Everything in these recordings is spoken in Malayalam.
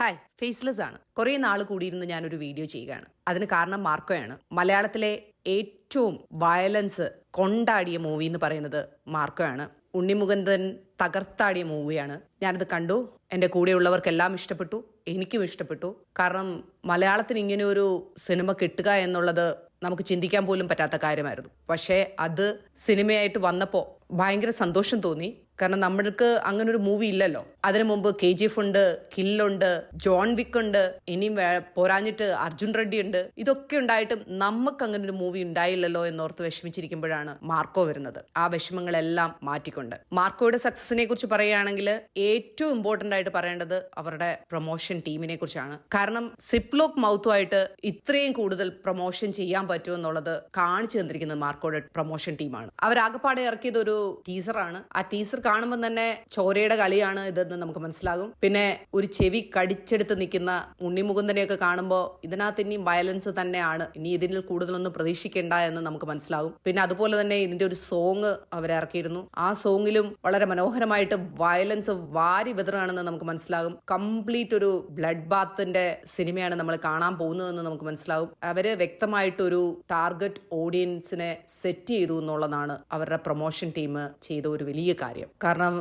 ഹായ് ഫേസ്ലെസ് ആണ്. കുറേ നാൾ കൂടിയിരുന്ന് ഞാനൊരു വീഡിയോ ചെയ്യുകയാണ്. അതിന് കാരണം മാർക്കോയാണ്. മലയാളത്തിലെ ഏറ്റവും വയലൻസ് കൊണ്ടാടിയ മൂവി എന്ന് പറയുന്നത് മാർക്കോയാണ്. ഉണ്ണിമുകുന്ദൻ തകർത്താടിയ മൂവിയാണ്. ഞാനത് കണ്ടു. എന്റെ കൂടെയുള്ളവർക്കെല്ലാം ഇഷ്ടപ്പെട്ടു. എനിക്കും ഇഷ്ടപ്പെട്ടു. കാരണം മലയാളത്തിന് ഇങ്ങനെ ഒരു സിനിമ കിട്ടുക എന്നുള്ളത് നമുക്ക് ചിന്തിക്കാൻ പോലും പറ്റാത്ത കാര്യമായിരുന്നു. പക്ഷേ അത് സിനിമയായിട്ട് വന്നപ്പോൾ ഭയങ്കര സന്തോഷം തോന്നി. കാരണം നമ്മൾക്ക് അങ്ങനെ ഒരു മൂവി ഇല്ലല്ലോ. അതിനു മുമ്പ് കെ ജി എഫ് ഉണ്ട് കില്ലുണ്ട് ജോൺ വിക്ക് ഉണ്ട് ഇനിയും പോരാഞ്ഞിട്ട് അർജുൻ റെഡ്ഡി ഉണ്ട്. ഇതൊക്കെ ഉണ്ടായിട്ടും നമുക്ക് അങ്ങനെ ഒരു മൂവി ഉണ്ടായില്ലല്ലോ എന്നോർത്ത് വിഷമിച്ചിരിക്കുമ്പോഴാണ് മാർക്കോ വരുന്നത്. ആ വിഷമങ്ങളെല്ലാം മാറ്റിക്കൊണ്ട്. മാർക്കോയുടെ സക്സസിനെ കുറിച്ച് പറയുകയാണെങ്കിൽ ഏറ്റവും ഇമ്പോർട്ടന്റ് ആയിട്ട് പറയേണ്ടത് അവരുടെ പ്രൊമോഷൻ ടീമിനെ കുറിച്ചാണ്. കാരണം സിപ്ലോക്ക് മൗത്തുമായിട്ട് ഇത്രയും കൂടുതൽ പ്രൊമോഷൻ ചെയ്യാൻ പറ്റുമെന്നുള്ളത് കാണിച്ചു തന്നിരിക്കുന്നത് മാർക്കോയുടെ പ്രൊമോഷൻ ടീമാണ് അവരാകപ്പാടെ ഇറക്കിയത് ഒരു ടീസറാണ് ആ ടീസർ കാണുമ്പോൾ തന്നെ ചോരയുടെ കളിയാണ് ഇതെന്ന് നമുക്ക് മനസ്സിലാകും. പിന്നെ ഒരു ചെവി കടിച്ചെടുത്ത് നിൽക്കുന്ന ഉണ്ണിമുകുന്ദനെയൊക്കെ കാണുമ്പോൾ ഇതിനകത്ത് ഇനി വയലൻസ് തന്നെയാണ്. ഇനി ഇതിൽ കൂടുതലൊന്നും പ്രതീക്ഷിക്കേണ്ട എന്ന് നമുക്ക് മനസ്സിലാകും. പിന്നെ അതുപോലെ തന്നെ ഇതിന്റെ ഒരു സോങ് അവരിറക്കിയിരുന്നു ആ സോങ്ങിലും വളരെ മനോഹരമായിട്ട് വയലൻസ് വാരി വിതറാണെന്ന് നമുക്ക് മനസ്സിലാകും. കംപ്ലീറ്റ് ഒരു ബ്ലഡ് ബാത്തിന്റെ സിനിമയാണ് നമ്മൾ കാണാൻ പോകുന്നതെന്ന് നമുക്ക് മനസ്സിലാകും. അവർ വ്യക്തമായിട്ട് ഒരു ടാർഗറ്റ് ഓഡിയൻസിനെ സെറ്റ് ചെയ്തു എന്നുള്ളതാണ് അവരുടെ പ്രൊമോഷൻ ടീം ചെയ്ത ഒരു വലിയ കാര്യം. കാരണം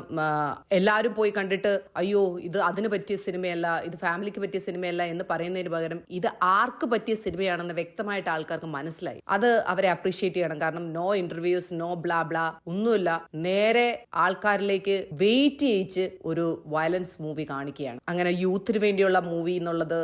എല്ലാവരും പോയി കണ്ടിട്ട് അയ്യോ ഇത് അതിന് പറ്റിയ സിനിമയല്ല ഇത് ഫാമിലിക്ക് പറ്റിയ സിനിമയല്ല എന്ന് പറയുന്നതിന് പകരം ഇത് ആർക്ക് പറ്റിയ സിനിമയാണെന്ന് വ്യക്തമായിട്ട് ആൾക്കാർക്ക് മനസ്സിലായി. അത് അവരെ അപ്രീഷിയേറ്റ് ചെയ്യണം. കാരണം no interviews no blah blah ഒന്നുമില്ല. നേരെ ആൾക്കാരിലേക്ക് വെയിറ്റ് ചെയ്യിച്ച് ഒരു വയലൻസ് മൂവി കാണിക്കുകയാണ്. അങ്ങനെ യൂത്തിന് വേണ്ടിയുള്ള മൂവി എന്നുള്ളത്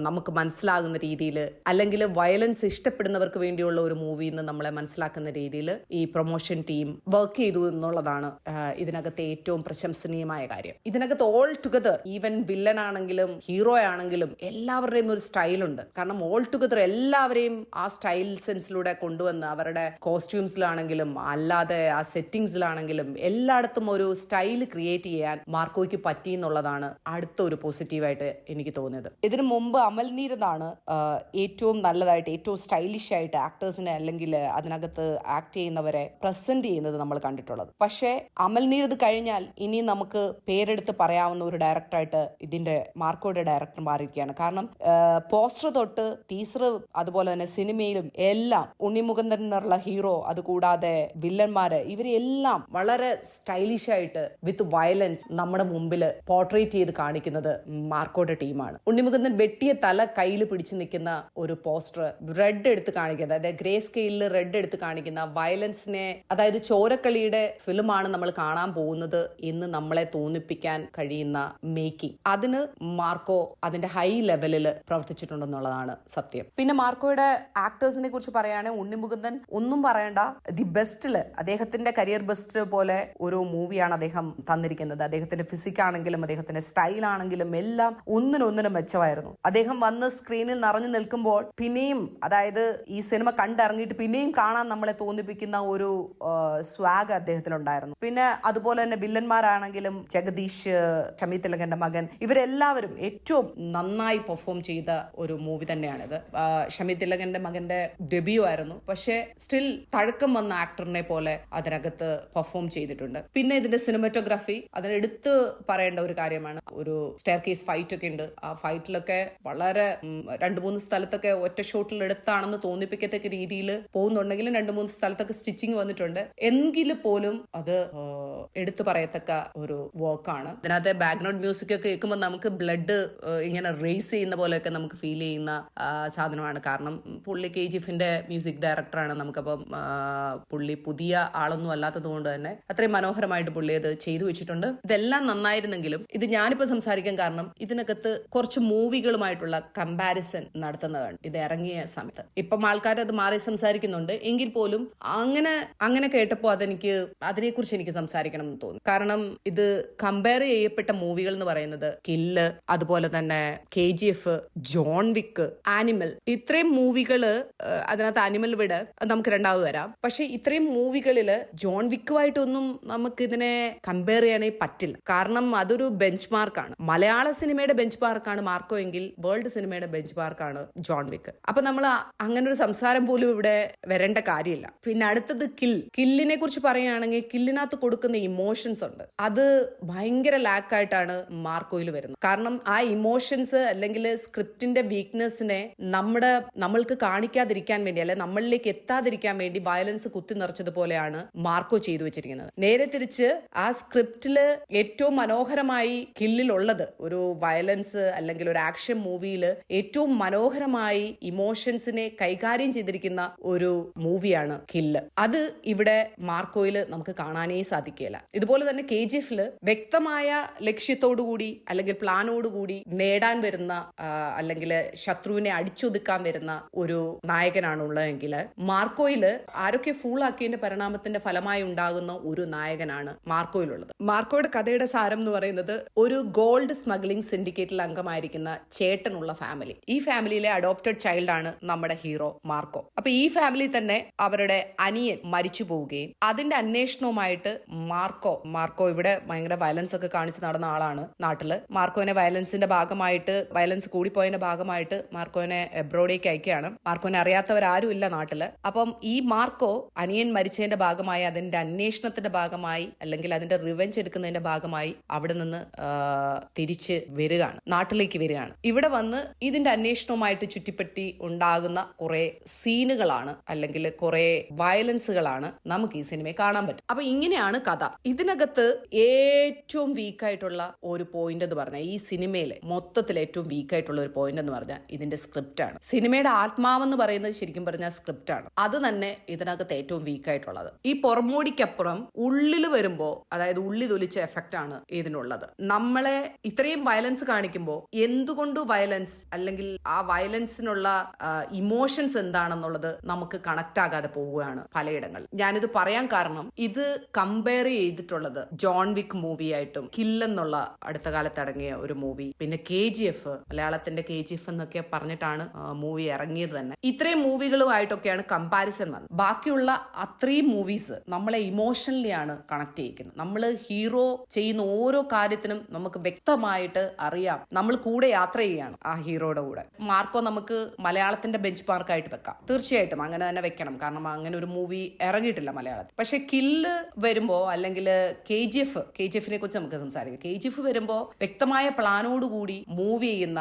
നമുക്ക് മനസ്സിലാകുന്ന രീതിയിൽ അല്ലെങ്കിൽ വയലൻസ് ഇഷ്ടപ്പെടുന്നവർക്ക് വേണ്ടിയുള്ള ഒരു മൂവി എന്ന് നമ്മളെ മനസ്സിലാക്കുന്ന രീതിയിൽ ഈ പ്രൊമോഷൻ ടീം വർക്ക് ചെയ്തു എന്നുള്ളതാണ് ആ, ഇതിനകത്തെ ഏറ്റവും പ്രശംസനീയമായ കാര്യം. ഇതിനകത്ത് ഓൾ ടുഗദർ ഈവൻ വില്ലൻ ആണെങ്കിലും ഹീറോ ആണെങ്കിലും എല്ലാവരുടെയും ഒരു സ്റ്റൈലുണ്ട് കാരണം ഓൾ ടുഗദർ എല്ലാവരെയും ആ സ്റ്റൈൽ സെൻസിലൂടെ കൊണ്ടുവന്ന് അവരുടെ കോസ്റ്റ്യൂംസിലാണെങ്കിലും അല്ലാതെ ആ സെറ്റിംഗ്സിലാണെങ്കിലും എല്ലായിടത്തും ഒരു സ്റ്റൈൽ ക്രിയേറ്റ് ചെയ്യാൻ മാർക്കോയ്ക്ക് പറ്റി എന്നുള്ളതാണ് അടുത്ത ഒരു പോസിറ്റീവായിട്ട് എനിക്ക് തോന്നിയത്. ഇതിനു മുമ്പ് അമൽ ഏറ്റവും നല്ലതായിട്ട് ഏറ്റവും സ്റ്റൈലിഷ് ആയിട്ട് ആക്ടേഴ്സിനെ അല്ലെങ്കിൽ അതിനകത്ത് ആക്ട് ചെയ്യുന്നവരെ പ്രസന്റ് ചെയ്യുന്നത് നമ്മൾ കണ്ടിട്ടുള്ളത്. പക്ഷേ അമൽ ഇത് കഴിഞ്ഞാൽ ഇനി നമുക്ക് പേരെടുത്ത് പറയാവുന്ന ഒരു ഡയറക്ടറായിട്ട് ഇതിന്റെ മാർക്കോയുടെ ഡയറക്ടർ മാറിയിരിക്കുകയാണ്. കാരണം പോസ്റ്റർ തൊട്ട് ടീസർ അതുപോലെ തന്നെ സിനിമയിലും എല്ലാം ഉണ്ണിമുഖന്ദൻ എന്നുള്ള ഹീറോ അതുകൂടാതെ വില്ലന്മാര് ഇവരെല്ലാം വളരെ സ്റ്റൈലിഷ് ആയിട്ട് വിത്ത് വയലൻസ് നമ്മുടെ മുമ്പിൽ പോർട്രേറ്റ് ചെയ്ത് കാണിക്കുന്നത് മാർക്കോയുടെ ടീമാണ് ഉണ്ണിമുകുന്ദൻ വെട്ടിയ തല കയ്യിൽ പിടിച്ചു നിൽക്കുന്ന ഒരു പോസ്റ്റർ റെഡ് എടുത്ത് കാണിക്കുന്നത് അതായത് ഗ്രേ സ്കെയിലിൽ റെഡ് എടുത്ത് കാണിക്കുന്ന വയലൻസിനെ അതായത് ചോരക്കളിയുടെ ഫിലിമാണ് നമ്മൾ കാണാൻ പോകുന്നത് എന്ന് നമ്മളെ തോന്നിപ്പിക്കാൻ കഴിയുന്ന മേക്കിംഗ്. അതിന് മാർക്കോ അതിന്റെ ഹൈ ലെവലിൽ പ്രവർത്തിച്ചിട്ടുണ്ടെന്നുള്ളതാണ് സത്യം. പിന്നെ മാർക്കോയുടെ ആക്ടേഴ്സിനെ കുറിച്ച് പറയുകയാണെങ്കിൽ ഉണ്ണിമുകുന്ദൻ ഒന്നും പറയണ്ട ദി ബെസ്റ്റിൽ അദ്ദേഹത്തിന്റെ കരിയർ ബെസ്റ്റ് പോലെ ഒരു മൂവിയാണ് അദ്ദേഹം തന്നിരിക്കുന്നത്. അദ്ദേഹത്തിന്റെ ഫിസിക് ആണെങ്കിലും അദ്ദേഹത്തിന്റെ സ്റ്റൈൽ ആണെങ്കിലും എല്ലാം ഒന്നിനൊന്നിനും മെച്ചമായിരുന്നു. അദ്ദേഹം വന്ന് സ്ക്രീനിൽ നിറഞ്ഞു നിൽക്കുമ്പോൾ പിന്നെയും അതായത് ഈ സിനിമ കണ്ടിറങ്ങിയിട്ട് പിന്നെയും കാണാൻ നമ്മളെ തോന്നിപ്പിക്കുന്ന ഒരു സ്വാഗ് അദ്ദേഹത്തിനുണ്ടായിരുന്നു പിന്നെ അതുപോലെ തന്നെ വില്ലന്മാരാണെങ്കിലും ജഗദീഷ് ഷമി തിലകന്റെ മകൻ ഇവരെല്ലാവരും ഏറ്റവും നന്നായി പെർഫോം ചെയ്ത ഒരു മൂവി തന്നെയാണിത്. ഷമി തിലകന്റെ മകന്റെ ഡെബ്യൂ ആയിരുന്നു. പക്ഷേ സ്റ്റിൽ തഴക്കം വന്ന ആക്ടറിനെ പോലെ അതിനകത്ത് പെർഫോം ചെയ്തിട്ടുണ്ട്. പിന്നെ ഇതിന്റെ സിനിമറ്റോഗ്രാഫി അതിനെടുത്ത് പറയേണ്ട ഒരു കാര്യമാണ്. ഒരു സ്റ്റെയർ കേസ് ഫൈറ്റ് ഒക്കെ ഉണ്ട്. ആ ഫൈറ്റിലൊക്കെ വളരെ രണ്ടു മൂന്ന് സ്ഥലത്തൊക്കെ ഒറ്റ ഷോട്ടിൽ എടുത്താണെന്ന് തോന്നിപ്പിക്കത്തക്ക രീതിയിൽ പോകുന്നുണ്ടെങ്കിലും രണ്ട് മൂന്ന് സ്ഥലത്തൊക്കെ സ്റ്റിച്ചിങ് വന്നിട്ടുണ്ട്. എങ്കിൽ പോലും അത് എടുത്തു പറയത്തക്ക ഒരു വർക്കാണ് ഇതിനകത്തെ ബാക്ക്ഗ്രൗണ്ട് മ്യൂസിക് ഒക്കെ കേൾക്കുമ്പോൾ നമുക്ക് ബ്ലഡ് ഇങ്ങനെ റേസ് ചെയ്യുന്ന പോലെയൊക്കെ നമുക്ക് ഫീൽ ചെയ്യുന്ന സാധനമാണ്. കാരണം പുള്ളി കെ ജി എഫിന്റെ മ്യൂസിക് ഡയറക്ടറാണ് നമുക്കപ്പം പുള്ളി പുതിയ ആളൊന്നും അല്ലാത്തത് കൊണ്ട് തന്നെ അത്രയും മനോഹരമായിട്ട് പുള്ളി അത് ചെയ്തു വെച്ചിട്ടുണ്ട്. ഇതെല്ലാം നന്നായിരുന്നെങ്കിലും ഇത് ഞാനിപ്പോ സംസാരിക്കാൻ കാരണം ഇതിനകത്ത് കുറച്ച് മൂവികളുമായിട്ടുള്ള കമ്പാരിസൺ നടത്തുന്നതാണ് ഇത് ഇറങ്ങിയ സമയത്ത്. ഇപ്പം ആൾക്കാർ അത് മാറി സംസാരിക്കുന്നുണ്ട്. എങ്കിൽ പോലും അങ്ങനെ അങ്ങനെ കേട്ടപ്പോൾ അതെനിക്ക് അതിനെക്കുറിച്ച് എനിക്ക് സംസാരിക്കണം എന്ന് തോന്നുന്നു. കാരണം ഇത് കമ്പയർ ചെയ്യപ്പെട്ട മൂവികൾ എന്ന് പറയുന്നത് കില്ല് അതുപോലെ തന്നെ K G F John Wick Animal ഇത്രയും മൂവികൾ അതിനകത്ത് ആനിമൽ വിട് നമുക്ക് രണ്ടാമത് വരാം. പക്ഷെ ഇത്രയും മൂവികളിൽ ജോൺ വിക്കുമായിട്ടൊന്നും നമുക്ക് ഇതിനെ കമ്പയർ ചെയ്യാനേ പറ്റില്ല. കാരണം അതൊരു ബെഞ്ച് മാർക്കാണ് മലയാള സിനിമയുടെ ബെഞ്ച് മാർക്കാണ് മാർക്കോ എങ്കിൽ വേൾഡ് സിനിമയുടെ ബെഞ്ച് മാർക്കാണ് ജോൺ വിക്ക് അപ്പൊ നമ്മൾ അങ്ങനെ ഒരു സംസാരം പോലും ഇവിടെ വരേണ്ട കാര്യമില്ല. പിന്നെ അടുത്തത് കിൽ കില്ലിനെ കുറിച്ച് പറയുകയാണെങ്കിൽ കില്ലിനകത്ത് കൊടുക്കുന്ന ഇമോഷൻസ് ഉണ്ട്. അത് ഭയങ്കര ലാക്കായിട്ടാണ് മാർക്കോയിൽ വരുന്നത്. കാരണം ആ ഇമോഷൻസ് അല്ലെങ്കിൽ സ്ക്രിപ്റ്റിന്റെ വീക്ക്നെസ്സിനെ നമ്മുടെ നമ്മൾക്ക് കാണിക്കാതിരിക്കാൻ വേണ്ടി അല്ലെ നമ്മളിലേക്ക് എത്താതിരിക്കാൻ വേണ്ടി വയലൻസ് കുത്തി നിറച്ചതുപോലെയാണ് മാർക്കോ ചെയ്തു വെച്ചിരിക്കുന്നത്. നേരെ തിരിച്ച് ആ സ്ക്രിപ്റ്റിൽ ഏറ്റവും മനോഹരമായി കില്ലിലുള്ളത് ഒരു വയലൻസ് അല്ലെങ്കിൽ ഒരു ആക്ഷൻ മൂവിയിൽ ഏറ്റവും മനോഹരമായി ഇമോഷൻസിനെ കൈകാര്യം ചെയ്തിരിക്കുന്ന ഒരു മൂവിയാണ് കില്ല് അത് ഇവിടെ മാർക്കോയിൽ നമുക്ക് കാണാനേ സാധിക്കില്ല ഇതുപോലെ തന്നെ കെ ജി എഫിൽ വ്യക്തമായ ലക്ഷ്യത്തോടുകൂടി അല്ലെങ്കിൽ പ്ലാനോടുകൂടി നേടാൻ വരുന്ന അല്ലെങ്കിൽ ശത്രുവിനെ അടിച്ചൊതുക്കാൻ വരുന്ന ഒരു നായകനാണ് ഉള്ളതെങ്കിൽ മാർക്കോയിൽ ആരൊക്കെ ഫൂളാക്കിയതിന്റെ പരിണാമത്തിന്റെ ഫലമായി ഉണ്ടാകുന്ന ഒരു നായകനാണ് മാർക്കോയിലുള്ളത്. മാർക്കോയുടെ കഥയുടെ സാരം എന്ന് പറയുന്നത് ഒരു ഗോൾഡ് സ്മഗ്ലിംഗ് സിൻഡിക്കേറ്റിൽ അംഗമായിരിക്കുന്ന ചേട്ടനുള്ള ഫാമിലി. ഈ ഫാമിലിയിലെ അഡോപ്റ്റഡ് ചൈൽഡ് ആണ് നമ്മുടെ ഹീറോ മാർക്കോ. അപ്പൊ ഈ ഫാമിലി തന്നെ അവരുടെ അനിയൻ മരിച്ചു പോവുകയും അതിന്റെ അന്വേഷണവുമായിട്ട് മാർക്കോ മാർക്കോ ഇവിടെ ഭയങ്കര വയലൻസ് ഒക്കെ കാണിച്ച് നടന്ന ആളാണ് നാട്ടിൽ. മാർക്കോനെ വയലൻസിന്റെ ഭാഗമായിട്ട് വയലൻസ് കൂടിപ്പോയതിന്റെ ഭാഗമായിട്ട് മാർക്കോനെ എബ്രോഡേക്ക് അയക്കുകയാണ്. മാർക്കോനെ അറിയാത്തവരാരും ഇല്ല നാട്ടിൽ. അപ്പം ഈ മാർക്കോ അനിയൻ മരിച്ചതിന്റെ ഭാഗമായി അതിന്റെ അന്വേഷണത്തിന്റെ ഭാഗമായി അല്ലെങ്കിൽ അതിന്റെ റിവെഞ്ച് എടുക്കുന്നതിന്റെ ഭാഗമായി അവിടെ നിന്ന് തിരിച്ച് വരികയാണ് നാട്ടിലേക്ക് വരികയാണ്. ഇവിടെ വന്ന് ഇതിന്റെ അന്വേഷണവുമായിട്ട് ചുറ്റിപ്പറ്റി ഉണ്ടാകുന്ന കുറെ സീനുകളാണ് അല്ലെങ്കിൽ കുറെ വയലൻസുകളാണ് നമുക്ക് ഈ സിനിമയെ കാണാൻ പറ്റും. അപ്പൊ ഇങ്ങനെയാണ് കഥ. ഇതിനകത്ത് ഏറ്റവും വീക്കായിട്ടുള്ള ഒരു പോയിന്റ് എന്ന് പറഞ്ഞാൽ ഈ സിനിമയിലെ മൊത്തത്തിൽ ഏറ്റവും വീക്കായിട്ടുള്ള ഒരു പോയിന്റ് എന്ന് പറഞ്ഞാൽ ഇതിന്റെ സ്ക്രിപ്റ്റ് ആണ്. സിനിമയുടെ ആത്മാവെന്ന് പറയുന്നത് ശരിക്കും പറഞ്ഞാൽ സ്ക്രിപ്റ്റ് ആണ്. അത് തന്നെ ഇതിനകത്ത് ഏറ്റവും വീക്കായിട്ടുള്ളത് ഈ പുറമോടിക്കപ്പുറം ഉള്ളിൽ വരുമ്പോ അതായത് ഉള്ളി തൊലിച്ച എഫക്റ്റ് ആണ് ഇതിനുള്ളത്. നമ്മളെ ഇത്രയും വയലൻസ് കാണിക്കുമ്പോൾ എന്തുകൊണ്ട് വയലൻസ് അല്ലെങ്കിൽ ആ വയലൻസിനുള്ള ഇമോഷൻസ് എന്താണെന്നുള്ളത് നമുക്ക് കണക്ട് ആകാതെ പോവുകയാണ് പലയിടങ്ങളിൽ. ഞാനിത് പറയാൻ കാരണം ഇത് കമ്പയർ ചെയ്തിട്ടുള്ളത് ജോൺ വിക്ക് മൂവി ആയിട്ടും കില്ലെന്നുള്ള അടുത്ത കാലത്ത് അടങ്ങിയ ഒരു മൂവി പിന്നെ കെ ജി എഫ് മലയാളത്തിന്റെ കെ ജി എഫ് എന്നൊക്കെ പറഞ്ഞിട്ടാണ് മൂവി ഇറങ്ങിയത് തന്നെ. ഇത്രയും മൂവികളുമായിട്ടൊക്കെയാണ് കമ്പാരിസൺ വന്നത്. ബാക്കിയുള്ള അത്രയും മൂവീസ് നമ്മളെ ഇമോഷണലി ആണ് കണക്ട് ചെയ്യിക്കുന്നത്. നമ്മൾ ഹീറോ ചെയ്യുന്ന ഓരോ കാര്യത്തിനും നമുക്ക് വ്യക്തമായിട്ട് അറിയാം. നമ്മൾ കൂടെ യാത്ര ചെയ്യാണ് ആ ഹീറോയുടെ കൂടെ. മാർക്കോ നമുക്ക് മലയാളത്തിന്റെ ബെഞ്ച് മാർക്കായിട്ട് വെക്കാം. തീർച്ചയായിട്ടും അങ്ങനെ തന്നെ വെക്കണം. കാരണം അങ്ങനെ ഒരു മൂവി ഇറങ്ങിയിട്ടില്ല മലയാളത്തിൽ. പക്ഷെ കില്ല് വരുമ്പോ അല്ലെങ്കിൽ K G F K G എഫിനെ കുറിച്ച് നമുക്ക് സംസാരിക്കാം. കെ ജി എഫ് വരുമ്പോൾ വ്യക്തമായ പ്ലാനോടുകൂടി മൂവ് ചെയ്യുന്ന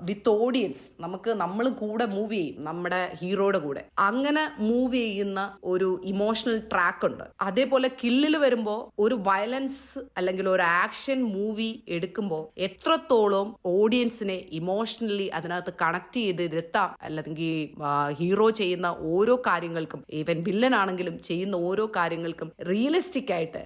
വിത്ത് ഓഡിയൻസ് നമുക്ക് നമ്മൾ കൂടെ മൂവ് ചെയ്യും നമ്മുടെ ഹീറോയുടെ കൂടെ. അങ്ങനെ മൂവ് ചെയ്യുന്ന ഒരു ഇമോഷണൽ ട്രാക്ക് ഉണ്ട്. അതേപോലെ കില്ലിൽ വരുമ്പോൾ ഒരു വയലൻസ് അല്ലെങ്കിൽ ഒരു ആക്ഷൻ മൂവി എടുക്കുമ്പോൾ എത്രത്തോളം ഓഡിയൻസിനെ ഇമോഷണലി അതിനകത്ത് കണക്ട് ചെയ്ത് ഇരുത്താം അല്ലെങ്കിൽ ഹീറോ ചെയ്യുന്ന ഓരോ കാര്യങ്ങൾക്കും ഈവൻ വില്ലൻ ആണെങ്കിലും ചെയ്യുന്ന ഓരോ കാര്യങ്ങൾക്കും റിയലിസ്റ്റിക് ആയിട്ട്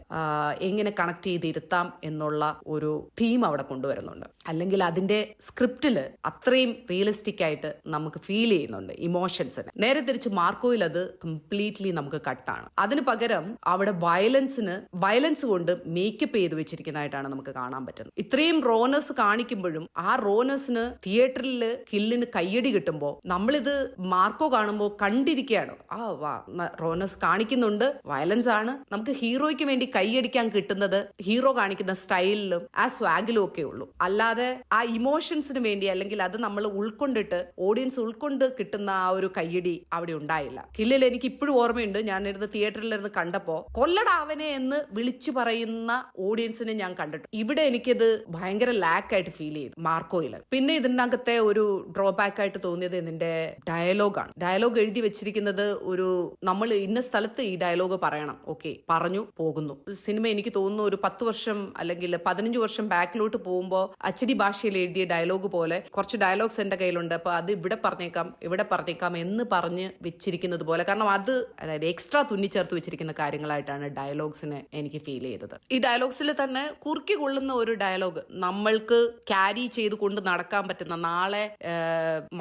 എങ്ങനെ കണക്ട് ചെയ്തിരുത്താം എന്നുള്ള ഒരു തീം അവിടെ കൊണ്ടുവരുന്നുണ്ട്. അല്ലെങ്കിൽ അതിന്റെ സ്ക്രിപ്റ്റിൽ അത്രയും റിയലിസ്റ്റിക് ആയിട്ട് നമുക്ക് ഫീൽ ചെയ്യുന്നുണ്ട് ഇമോഷൻസിന് നേരെ തിരിച്ച് മാർക്കോയിൽ അത് കംപ്ലീറ്റ്ലി നമുക്ക് കട്ടാണ് അതിന് പകരം അവിടെ വയലൻസിന് വയലൻസ് കൊണ്ട് മേക്കപ്പ് ചെയ്ത് വെച്ചിരിക്കുന്നതായിട്ടാണ് നമുക്ക് കാണാൻ പറ്റുന്നത്. ഇത്രയും റോനേഴ്സ് കാണിക്കുമ്പോഴും ആ റോനേഴ്സിന് തിയേറ്ററിൽ കില്ലിന് കയ്യടി കിട്ടുമ്പോൾ നമ്മളിത് മാർക്കോ കാണുമ്പോൾ കണ്ടിരിക്കുകയാണ്. ആ വാ റോനേഴ്സ് കാണിക്കുന്നുണ്ട് വയലൻസ് ആണ്. നമുക്ക് ഹീറോയ്ക്ക് വേണ്ടി കൈയടിക്കാൻ കിട്ടുന്നത് ഹീറോ കാണിക്കുന്ന സ്റ്റൈലിലും ആ സ്വാഗിലും ഒക്കെ ഉള്ളൂ. അല്ലാതെ ആ ഇമോഷൻസിന് വേണ്ടി അല്ലെങ്കിൽ അത് നമ്മൾ ഉൾക്കൊണ്ടിട്ട് ഓഡിയൻസ് ഉൾക്കൊണ്ട് കിട്ടുന്ന ആ ഒരു കയ്യടി അവിടെ ഉണ്ടായില്ല. കില്ലിൽ എനിക്ക് ഇപ്പോഴും ഓർമ്മയുണ്ട്. ഞാനിരുന്ന് തിയേറ്ററിലിരുന്ന് കണ്ടപ്പോ കൊല്ലടാവനെ എന്ന് വിളിച്ചു പറയുന്ന ഓഡിയൻസിനെ ഞാൻ കണ്ടിട്ടു ഇവിടെ എനിക്കത് ഭയങ്കര ലാക്ക് ആയിട്ട് ഫീൽ ചെയ്തു മാർക്കോയിൽ പിന്നെ ഇതിനകത്തെ ഒരു ഡ്രോബാക്ക് ആയിട്ട് തോന്നിയത് ഇതിന്റെ ഡയലോഗാണ് ഡയലോഗ് എഴുതി വെച്ചിരിക്കുന്നത് ഒരു നമ്മൾ ഇന്ന സ്ഥലത്ത് ഈ ഡയലോഗ് പറയണം. ഓക്കെ പറഞ്ഞു പോകുന്നു. സിനിമ എനിക്ക് തോന്നുന്നു ഒരു പത്ത് വർഷം അല്ലെങ്കിൽ പതിനഞ്ച് വർഷം ബാക്കിലോട്ട് പോകുമ്പോൾ അച്ചടി ഭാഷയിൽ എഴുതിയ ഡയലോഗ് പോലെ കുറച്ച് ഡയലോഗ്സ് എന്റെ കയ്യിലുണ്ട്. അപ്പൊ അത് ഇവിടെ പറഞ്ഞേക്കാം ഇവിടെ പറഞ്ഞേക്കാം എന്ന് പറഞ്ഞ് വെച്ചിരിക്കുന്നത് പോലെ. കാരണം അത് അതായത് എക്സ്ട്രാ തുന്നിച്ചേർത്ത് വെച്ചിരിക്കുന്ന കാര്യങ്ങളായിട്ടാണ് ഡയലോഗ്സിന് എനിക്ക് ഫീൽ ചെയ്തത്. ഈ ഡയലോഗ്സിൽ തന്നെ കുറുക്കി കൊള്ളുന്ന ഒരു ഡയലോഗ് നമ്മൾക്ക് ക്യാരി ചെയ്ത് കൊണ്ട് നടക്കാൻ പറ്റുന്ന നാളെ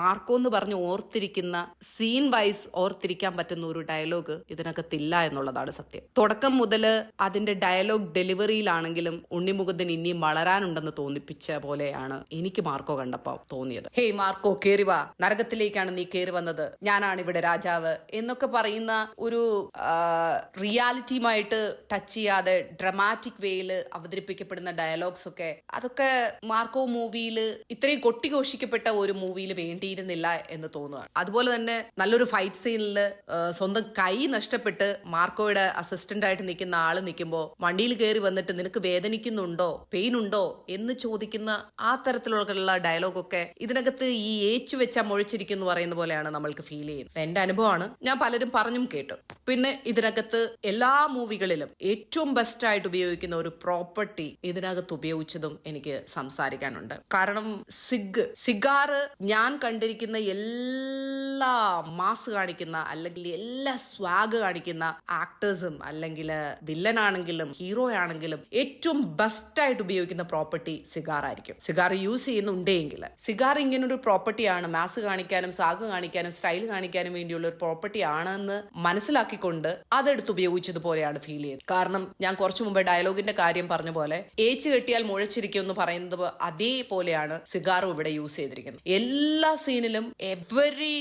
മാർക്കോ എന്ന് പറഞ്ഞ് ഓർത്തിരിക്കുന്ന സീൻ വൈസ് ഓർത്തിരിക്കാൻ പറ്റുന്ന ഒരു ഡയലോഗ് ഇതിനകത്തില്ല എന്നുള്ളതാണ് സത്യം. തുടക്കം മുതൽ അതിന്റെ ഡയലോഗ് ഡെലിവറിയിലാണെങ്കിലും ഉണ്ണിമുഖത്തിന് ഇനിയും വളരാനുണ്ടെന്ന് തോന്നിപ്പിച്ച പോലെയാണ് എനിക്ക് മാർക്കോ കണ്ടപ്പോൾ തോന്നിയത്. ഹേയ് മാർക്കോ കേറി വാ. നരകത്തിലേക്കാണ് നീ കയറി വന്നത്. ഞാനാണ് ഇവിടെ രാജാവ് എന്നൊക്കെ പറയുന്ന ഒരു റിയാലിറ്റിയുമായിട്ട് ടച്ച് ചെയ്യാതെ ഡ്രമാറ്റിക് വേയിൽ അവതരിപ്പിക്കപ്പെടുന്ന ഡയലോഗ്സ് ഒക്കെ അതൊക്കെ മാർക്കോ മൂവിയിൽ ഇത്രയും കൊട്ടിഘോഷിക്കപ്പെട്ട ഒരു മൂവിയിൽ വേണ്ടിയിരുന്നില്ല എന്ന് തോന്നുകയാണ്. അതുപോലെ തന്നെ നല്ലൊരു ഫൈറ്റ് സീനിൽ സ്വന്തം കൈ നഷ്ടപ്പെട്ട് മാർക്കോയുടെ അസിസ്റ്റന്റ് ആയിട്ട് നിൽക്കുന്ന ആൾ നിൽക്കുമ്പോൾ വണ്ടിയിൽ കയറി വന്നിട്ട് നിനക്ക് വേദനിക്കുന്നുണ്ടോ? പെയിൻ ഉണ്ടോ എന്ന് ചോദിക്കുന്ന ആ തരത്തിലുള്ള ഡയലോഗൊക്കെ ഇതിനകത്ത് ഈ ഏച്ചു വെച്ച മുഴിച്ചിരിക്കുന്നു പറയുന്ന പോലെയാണ് നമ്മൾക്ക് ഫീൽ ചെയ്യുന്നത്. എന്റെ അനുഭവമാണ്. ഞാൻ പലരും പറഞ്ഞും കേട്ടു. പിന്നെ ഇതിനകത്ത് എല്ലാ മൂവികളിലും ഏറ്റവും ബെസ്റ്റ് ആയിട്ട് ഉപയോഗിക്കുന്ന ഒരു പ്രോപ്പർട്ടി ഇതിനകത്ത് ഉപയോഗിച്ചതും എനിക്ക് സംസാരിക്കാനുണ്ട്. കാരണം സിഗ് സിഗാറ് ഞാൻ കണ്ടിരിക്കുന്ന എല്ലാ മാസ് കാണിക്കുന്ന അല്ലെങ്കിൽ എല്ലാ സ്വാഗ് കാണിക്കുന്ന ആക്ടേഴ്സും അല്ലെങ്കിൽ വില്ലൻ ആണെങ്കിലും ഹീറോ ആണെങ്കിലും ഏറ്റവും ബെസ്റ്റ് ആയിട്ട് ഉപയോഗിക്കുന്ന പ്രോപ്പർട്ടി സിഗാർ ആയിരിക്കും. സിഗാർ യൂസ് ചെയ്യുന്നുണ്ടെങ്കിൽ സിഗാർ ഇങ്ങനെ ഒരു പ്രോപ്പർട്ടിയാണ് മാസ് കാണിക്കാനും സാഗ് കാണിക്കാനും സ്റ്റൈൽ കാണിക്കാനും വേണ്ടിയുള്ള ഒരു പ്രോപ്പർട്ടി ആണെന്ന് മനസ്സിലാക്കിക്കൊണ്ട് അതെടുത്ത് ഉപയോഗിച്ചതുപോലെയാണ് ഫീൽ ചെയ്തത്. കാരണം ഞാൻ കുറച്ചു മുമ്പ് ഡയലോഗിന്റെ കാര്യം പറഞ്ഞ പോലെ ഏച്ച് കെട്ടിയാൽ മുഴച്ചിരിക്കും എന്ന് പറയുന്നത് അതേപോലെയാണ് സിഗാറും ഇവിടെ യൂസ് ചെയ്തിരിക്കുന്നത്. എല്ലാ സീനിലും എവറി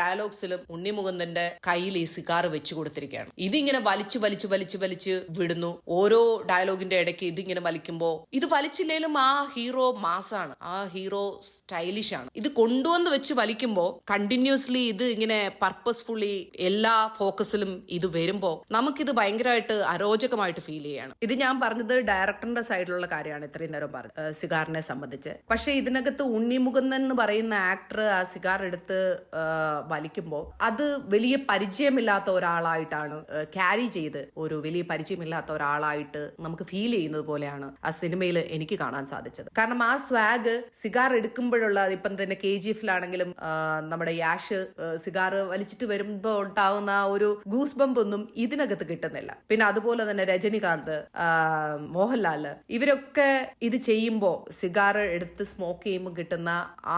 ഡയലോഗ്സിലും ഉണ്ണിമുകുന്ദന്റെ കയ്യിൽ ഈ സിഗാർ വെച്ചു കൊടുത്തിരിക്കുകയാണ്. ഇതിങ്ങനെ വലിച്ചു വലിച്ചു വലിച്ചു വലിച്ച് വിടുന്നു. ഓരോ ഡയലോഗിന്റെ ഇടയ്ക്ക് ഇതിങ്ങനെ വലിക്കുമ്പോ ഇത് വലിച്ചില്ലേലും ആ ഹീറോ മാസാണ്. ആ ഹീറോ സ്റ്റൈലിഷ് ആണ്. ഇത് കൊണ്ടുവന്ന് വെച്ച് വലിക്കുമ്പോ കണ്ടിന്യൂസ്ലി ഇത് ഇങ്ങനെ പർപ്പസ്ഫുള്ളി എല്ലാ ഫോക്കസിലും ഇത് വരുമ്പോ നമുക്കിത് ഭയങ്കരമായിട്ട് അരോചകമായിട്ട് ഫീൽ ചെയ്യാണ്. ഇത് ഞാൻ പറഞ്ഞത് ഡയറക്ടറിന്റെ സൈഡിലുള്ള കാര്യമാണ് ഇത്രയും നേരം പറഞ്ഞത് സിഗാറിനെ സംബന്ധിച്ച്. പക്ഷെ ഇതിനകത്ത് ഉണ്ണിമുകുന്ദൻ എന്ന് പറയുന്ന ആക്ടർ ആ സിഗാർ എടുത്ത് വലിക്കുമ്പോൾ അത് വലിയ പരിചയമില്ലാത്ത ഒരാളായിട്ടാണ് ക്യാരി ചെയ്ത് ഒരു വലിയ പരിചയമില്ലാത്ത ഒരാളായിട്ട് നമുക്ക് ഫീൽ ചെയ്യുന്നത് പോലെയാണ് ആ സിനിമയിൽ എനിക്ക് കാണാൻ സാധിച്ചത്. കാരണം ആ സ്വാഗ് സിഗാർ എടുക്കുമ്പോഴുള്ള ഇപ്പം തന്നെ കെ ജി എഫിലാണെങ്കിലും നമ്മുടെ യാഷ് സിഗാർ വലിച്ചിട്ട് വരുമ്പോൾ ഉണ്ടാവുന്ന ഒരു ഗൂസ് ബമ്പ് ഒന്നും ഇതിനകത്ത് കിട്ടുന്നില്ല. പിന്നെ അതുപോലെ തന്നെ രജനികാന്ത് മോഹൻലാൽ ഇവരൊക്കെ ഇത് ചെയ്യുമ്പോൾ സിഗാർ എടുത്ത് സ്മോക്ക് ചെയ്യുമ്പോൾ കിട്ടുന്ന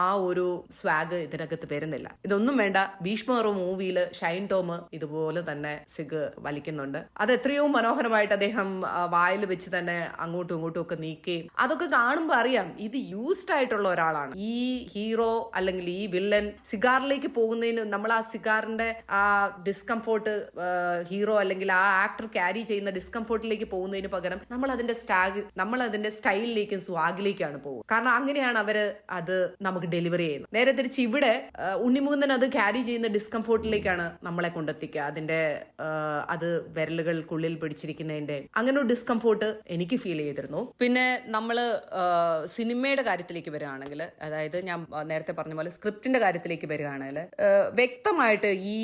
ആ ഒരു സ്വാഗ് ഇതിനകത്ത് വരുന്നില്ല. ഇതൊന്നും വേണ്ട. ഭീഷ്മ മൂവിയിൽ ഷൈൻ ടോം ഇതുപോലെ തന്നെ സിഗ് വലിക്കുന്നുണ്ട്. അത് എത്രയോ മനോഹരമായിട്ട് അദ്ദേഹം വായിൽ വെച്ച് തന്നെ അങ്ങോട്ടും ഇങ്ങോട്ടും ഒക്കെ നീക്കുകയും അതൊക്കെ കാണുമ്പോൾ അറിയാം ഇത് യൂസ്ഡ് ആയിട്ടുള്ള ഒരാളാണ്. ഈ ഹീറോ അല്ലെങ്കിൽ ഈ വില്ലൻ സിഗാറിലേക്ക് പോകുന്നതിന് നമ്മൾ ആ സിഗാറിന്റെ ആ ഡിസ്കംഫോർട്ട് ഹീറോ അല്ലെങ്കിൽ ആ ആക്ടർ ക്യാരി ചെയ്യുന്ന ഡിസ്കംഫോർട്ടിലേക്ക് പോകുന്നതിന് പകരം നമ്മൾ അതിന്റെ സ്റ്റാഗ് നമ്മൾ അതിന്റെ സ്റ്റൈലിലേക്കും സ്വാഗിലേക്കാണ് പോകും കാരണം അങ്ങനെയാണ് അവർ അത് നമുക്ക് ഡെലിവറി ചെയ്യുന്നത്. നേരെ തിരിച്ച് ഇവിടെ ഉണ്ണിമുകുന്ദൻ അത് ക്യാരി ചെയ്യുന്ന ഡിസ്കംഫോർട്ടിലേക്കാണ് നമ്മളെ കൊണ്ടെത്തിക്കുക. അതിന്റെ അത് വിരലുകൾക്കുള്ളിൽ പിടിച്ചിരിക്കുന്നതിന്റെ അങ്ങനെ ഒരു ഡിസ്കംഫോർട്ട് എനിക്ക് ഫീൽ ചെയ്തിരുന്നു. പിന്നെ നമ്മൾ സിനിമയുടെ കാര്യത്തിലേക്ക് വരികയാണെങ്കിൽ അതായത് ഞാൻ നേരത്തെ പറഞ്ഞ പോലെ സ്ക്രിപ്റ്റിന്റെ കാര്യത്തിലേക്ക് വരികയാണെങ്കിൽ വ്യക്തമായിട്ട് ഈ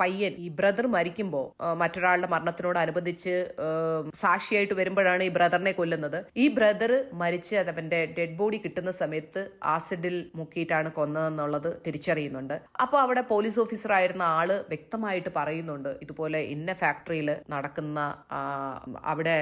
പയ്യൻ ഈ ബ്രദർ മരിക്കുമ്പോൾ മറ്റൊരാളുടെ മരണത്തിനോടനുബന്ധിച്ച് സാക്ഷിയായിട്ട് വരുമ്പോഴാണ് ഈ ബ്രദറിനെ കൊല്ലുന്നത്. ഈ ബ്രദർ മരിച്ച് അതവന്റെ ഡെഡ് ബോഡി കിട്ടുന്ന സമയത്ത് ആസിഡിൽ മുക്കിയിട്ടാണ് കൊന്നതെന്നുള്ളത് തിരിച്ചറിയുന്നുണ്ട്. അപ്പോൾ അവിടെ പോലീസ് ഓഫീസർ ആയിരുന്ന ആൾ വ്യക്തമായിട്ട് പറയുന്നുണ്ട് ഇതുപോലെ ഇന്ന ഫാക്ടറിയിൽ നടക്കുന്ന ആ, അവിടെ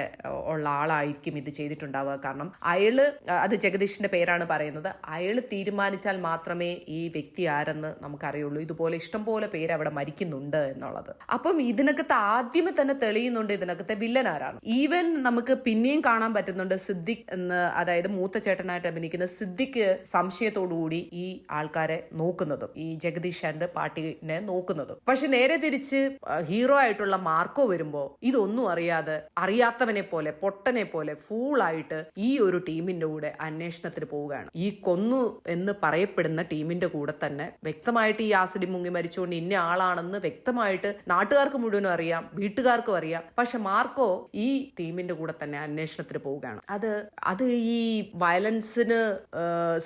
ഉള്ള ആളായിരിക്കും ഇത് ചെയ്തിട്ടുണ്ടാവുക. കാരണം അയാൾ അത് ജഗദീഷിന്റെ പേരാണ് പറയുന്നത്. അയാൾ തീരുമാനിച്ചാൽ മാത്രമേ ഈ വ്യക്തി ആരെന്ന് നമുക്കറിയുള്ളൂ. ഇതുപോലെ ഇഷ്ടംപോലെ പേര് അവിടെ മരിക്കുന്നുണ്ട് എന്നുള്ളത്. അപ്പം ഇതിനകത്ത് ആദ്യമേ തന്നെ തെളിയുന്നുണ്ട് ഇതിനകത്തെ വില്ലൻ ആരാണ്. ഈവൻ നമുക്ക് പിന്നെയും കാണാൻ പറ്റുന്നുണ്ട് സിദ്ദിഖ് എന്ന് അതായത് മൂത്ത ചേട്ടനായിട്ട് അഭിനയിക്കുന്ന സിദ്ദിഖ് സംശയത്തോടുകൂടി ഈ ആൾക്കാരെ നോക്കുന്നതും ഈ ജഗദീഷ് ആൻഡ് പാർട്ടിനെ നോക്കുന്നതും. പക്ഷെ നേരെ തിരിച്ച് ഹീറോ ആയിട്ടുള്ള മാർക്കോ വരുമ്പോ ഇതൊന്നും അറിയാതെ അറിയാത്തവനെ പോലെ പൊട്ടനെ പോലെ ഫൂളായിട്ട് ഈ ഒരു ടീമിന്റെ കൂടെ അന്വേഷണത്തിന് പോവുകയാണ്. ഈ കൊന്നു എന്ന് പറയപ്പെടുന്ന ടീമിന്റെ കൂടെ തന്നെ വ്യക്തമായിട്ട് ഈ ആസിഡി മുങ്ങി മരിച്ചുകൊണ്ട് ഇന്ന ആളാണെന്ന് വ്യക്തമായിട്ട് നാട്ടുകാർക്ക് മുഴുവനും അറിയാം വീട്ടുകാർക്കും അറിയാം. പക്ഷെ മാർക്കോ ഈ ടീമിന്റെ കൂടെ തന്നെ അന്വേഷണത്തിന് പോവുകയാണ്. അത് അത് ഈ വയലൻസിന്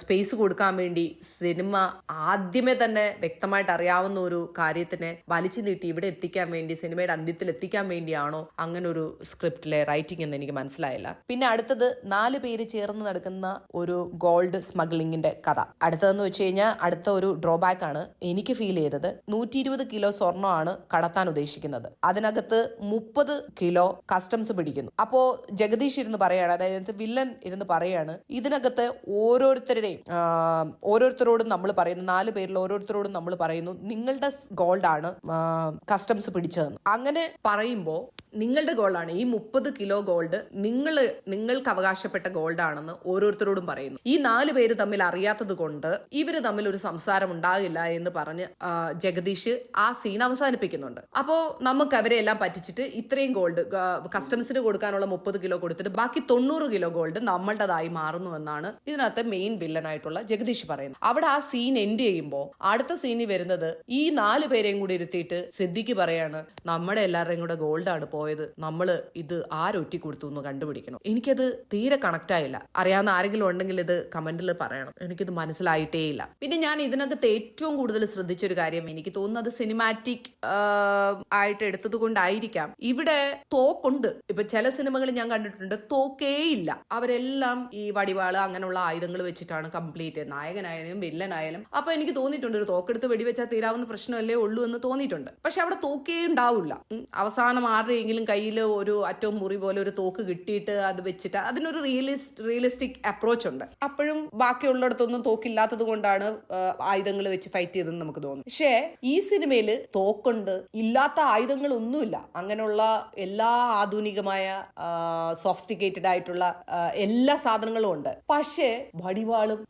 സ്പേസ് കൊടുക്കാൻ വേണ്ടി സിനിമ ആദ്യമേ തന്നെ വ്യക്തമായിട്ട് അറിയാവുന്ന ഒരു കാര്യത്തിനെ വലിച്ചു നീട്ടി ഇവിടെ എത്തിക്കാൻ വേണ്ടി സിനിമയുടെ അന്ത്യത്തിൽ എത്തിക്കാൻ വേണ്ടിയാണോ അങ്ങനെ ഒരു സ്ക്രിപ്റ്റിലെ റൈറ്റിംഗ് എന്ന് എനിക്ക് മനസ്സിലായില്ല. പിന്നെ അടുത്തത് നാല് പേര് ചേർന്ന് നടക്കുന്ന ഒരു ഗോൾഡ് സ്മഗ്ലിങ്ങിന്റെ കഥ. അടുത്തതെന്ന് വെച്ച് കഴിഞ്ഞാൽ അടുത്ത ഒരു ഡ്രോബാക്ക് ആണ് എനിക്ക് ഫീൽ ചെയ്തത്. നൂറ്റി ഇരുപത് കിലോ സ്വർണമാണ് കടത്താൻ ഉദ്ദേശിക്കുന്നത്. അതിനകത്ത് മുപ്പത് കിലോ കസ്റ്റംസ് പിടിക്കുന്നു. അപ്പോ ജഗദീഷ് ഇരുന്ന് പറയാണ് അതായത് വില്ലൻ ഇരുന്ന് പറയാണ് ഇതിനകത്ത് ഓരോരുത്തരുടെയും ഓരോരുത്തരോടും നമ്മൾ പറയുന്നു നാല് പേരിൽ ഓരോരുത്തരോടും നമ്മൾ പറയുന്നു നിങ്ങളുടെ ഗോൾഡാണ് കസ്റ്റംസ് പിടിച്ചതെന്ന്. അങ്ങനെ പറയുമ്പോൾ നിങ്ങളുടെ ഗോൾഡാണ് ഈ മുപ്പത് കിലോ ഗോൾഡ് നിങ്ങൾ നിങ്ങൾക്ക് അവകാശപ്പെട്ട ഗോൾഡ് ആണെന്ന് ഓരോരുത്തരോടും പറയുന്നു. ഈ നാല് പേര് തമ്മിൽ അറിയാത്തത് കൊണ്ട് ഇവർ തമ്മിൽ ഒരു സംസാരം ഉണ്ടാകില്ല എന്ന് പറഞ്ഞ് ജഗദീഷ് ആ സീൻ അവസാനിപ്പിക്കുന്നുണ്ട്. അപ്പോ നമുക്ക് അവരെ എല്ലാം പറ്റിച്ചിട്ട് ഇത്രയും ഗോൾഡ് കസ്റ്റംസിന് കൊടുക്കാനുള്ള മുപ്പത് കിലോ കൊടുത്തിട്ട് ബാക്കി തൊണ്ണൂറ് കിലോ ഗോൾഡ് നമ്മളുടേതായി മാറുന്നു എന്നാണ് ഇതിനകത്തെ മെയിൻ വില്ലനായിട്ടുള്ള ജഗദീഷ് പറയുന്നത്. അവിടെ ആ സീൻ എൻഡ് ചെയ്യുമ്പോൾ അടുത്ത സീനിൽ വരുന്നത് ഈ നാല് പേരെയും കൂടി ഇരുത്തിയിട്ട് സിദ്ദിഖ് പറയാണ് നമ്മുടെ എല്ലാവരുടെയും കൂടെ ഗോൾഡാണ് പോയത് നമ്മൾ ഇത് ആരൊറ്റി കൊടുത്തു എന്ന് കണ്ടുപിടിക്കണം? എനിക്കത് തീരെ കണക്ട് ആയില്ല. അറിയാവുന്ന ആരെങ്കിലും ഉണ്ടെങ്കിൽ ഇത് കമന്റിൽ പറയണം. എനിക്കിത് മനസ്സിലായിട്ടേ ഇല്ല പിന്നെ ഞാൻ ഇതിനകത്ത് ഏറ്റവും കൂടുതൽ ശ്രദ്ധിച്ച ഒരു കാര്യം എനിക്ക് തോന്നുന്നത് സിനിമാറ്റിക് ആയിട്ട് എടുത്തത് കൊണ്ടായിരിക്കാം. ഇവിടെ തോക്കുണ്ട്. ഇപ്പൊ ചില സിനിമകൾ ഞാൻ കണ്ടിട്ടുണ്ട് തോക്കേ ഇല്ല അവരെല്ലാം ഈ വടിവാൾ അങ്ങനെയുള്ള ആയുധങ്ങൾ വെച്ചിട്ടാണ് കംപ്ലീറ്റ് നായകനായാലും വില്ലനായാലും. അപ്പൊ എനിക്ക് തോന്നിയിട്ടുണ്ട് ഒരു തോക്കെടുത്ത് വെടിവെച്ചാൽ തീരാവുന്ന പ്രശ്നമല്ലേ ഉള്ളൂ എന്ന് തോന്നിയിട്ടുണ്ട്. പക്ഷെ അവിടെ തോക്കേ ഉണ്ടാവില്ല. അവസാനം അവസാനം ആരുടെയെങ്കിലും കയ്യിൽ ഒരു അറ്റവും മുറി പോലെ ഒരു തോക്ക് കിട്ടിയിട്ട് അത് വെച്ചിട്ട് അതിനൊരു റിയലിസ് റിയലിസ്റ്റിക് അപ്രോച്ച് ഉണ്ട്. അപ്പോഴും ബാക്കിയുള്ളിടത്തൊന്നും തോക്കില്ലാത്തത് കൊണ്ടാണ് ആയുധങ്ങൾ വെച്ച് ഫൈറ്റ് ചെയ്തതെന്ന് നമുക്ക് തോന്നും പക്ഷേ ഈ സിനിമയിൽ തോക്കുണ്ട് ഇല്ലാത്ത ആയുധങ്ങൾ ഒന്നുമില്ല അങ്ങനെയുള്ള എല്ലാ ആധുനികമായ സോഫിസ്റ്റിക്കേറ്റഡ് ആയിട്ടുള്ള എല്ലാ സാധനങ്ങളും ഉണ്ട്. പക്ഷേ വടിവാളും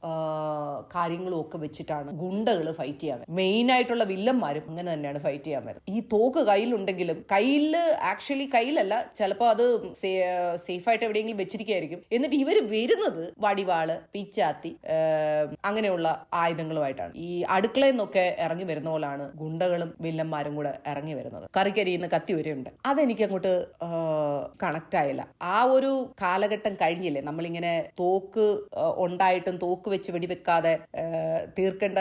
കാര്യങ്ങളും ഒക്കെ വെച്ചിട്ടാണ് ഗുണ്ടകൾ ഫൈറ്റ് ചെയ്യാൻ മെയിൻ ആയിട്ടുള്ള വില്ലന്മാരും അങ്ങനെ തന്നെയാണ് ഫൈറ്റ് ചെയ്യാൻ വരുന്നത് ഈ തോക്ക് കയ്യിലുണ്ടെങ്കിലും കയ്യിൽ ആക്ച്വലി കയ്യിലല്ല ചിലപ്പോൾ അത് സേഫ് ആയിട്ട് എവിടെയെങ്കിലും വെച്ചിരിക്കുകയായിരിക്കും. എന്നിട്ട് ഇവർ വരുന്നത് വടിവാൾ പിച്ചാത്തി അങ്ങനെയുള്ള ആയുധങ്ങളുമായിട്ടാണ്. ഈ അടുക്കളയിൽ നിന്നൊക്കെ ഇറങ്ങി വരുന്ന പോലാണ് ഗുണ്ടകളും വില്ലന്മാരും കൂടെ ഇറങ്ങി വരുന്നത്. കറിക്കരിയുന്ന കത്തി വരെയുണ്ട് അതെനിക്ക് അങ്ങോട്ട് കണക്ട് ആയില്ല. ആ ഒരു കാലഘട്ടം കഴിഞ്ഞില്ലേ? നമ്മളിങ്ങനെ തോക്ക് ഉണ്ടായിട്ടും തോക്ക് വെച്ച് വെടിവെക്കാതെ തീർക്കേണ്ട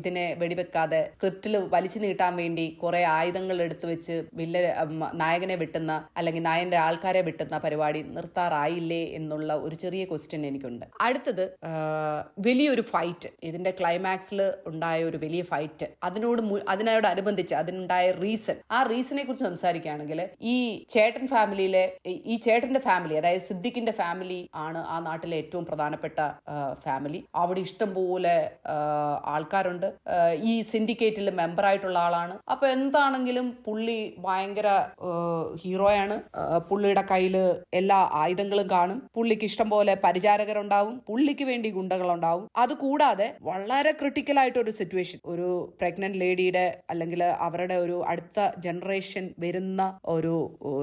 ഇതിനെ വെടിവെക്കാതെ സ്ക്രിപ്റ്റിൽ വലിച്ചു നീട്ടാൻ വേണ്ടി കുറെ ആയുധങ്ങൾ എടുത്തു വെച്ച് വില്ല ഉം, നായകനെ വിട്ടുന്ന അല്ലെങ്കിൽ നായന്റെ ആൾക്കാരെ വിട്ടുന്ന പരിപാടി നിർത്താറായില്ലേ എന്നുള്ള ഒരു ചെറിയ ക്വസ്റ്റ്യൻ എനിക്കുണ്ട്. അടുത്തത് വലിയൊരു ഫൈറ്റ് ഇതിന്റെ ക്ലൈമാക്സിൽ ഉണ്ടായ ഒരു വലിയ ഫൈറ്റ് അതിനോട് അതിനോട് അതിനോടനുബന്ധിച്ച് അതിനുണ്ടായ റീസൺ ആ റീസണെ കുറിച്ച് സംസാരിക്കുകയാണെങ്കിൽ ഈ ചേട്ടൻ ഫാമിലിയിലെ ഈ- ചേട്ടന്റെ ഫാമിലി അതായത് സിദ്ദിഖിന്റെ ഫാമിലി ആണ് ആ നാട്ടിലെ ഏറ്റവും പ്രധാനപ്പെട്ട ഫാമിലി അവിടെ ഇഷ്ടംപോലെ ആൾക്കാരുണ്ട്. ഈ സിൻഡിക്കേറ്റിൽ മെമ്പറായിട്ടുള്ള ആളാണ്. അപ്പൊ എന്താണെങ്കിലും പുള്ളി ഭയങ്കര ഹീറോയാണ്. പുള്ളിയുടെ കയ്യിൽ എല്ലാ ആയുധങ്ങളും കാണും. പുള്ളിക്ക് ഇഷ്ടം പോലെ പരിചാരകരുണ്ടാവും. പുള്ളിക്ക് വേണ്ടി ഗുണ്ടകളുണ്ടാവും. അതുകൂടാതെ വളരെ ക്രിട്ടിക്കൽ ആയിട്ട് ഒരു സിറ്റുവേഷൻ. ഒരു പ്രഗ്നന്റ് ലേഡിയുടെ അല്ലെങ്കിൽ അവരുടെ ഒരു അടുത്ത ജനറേഷൻ വരുന്ന ഒരു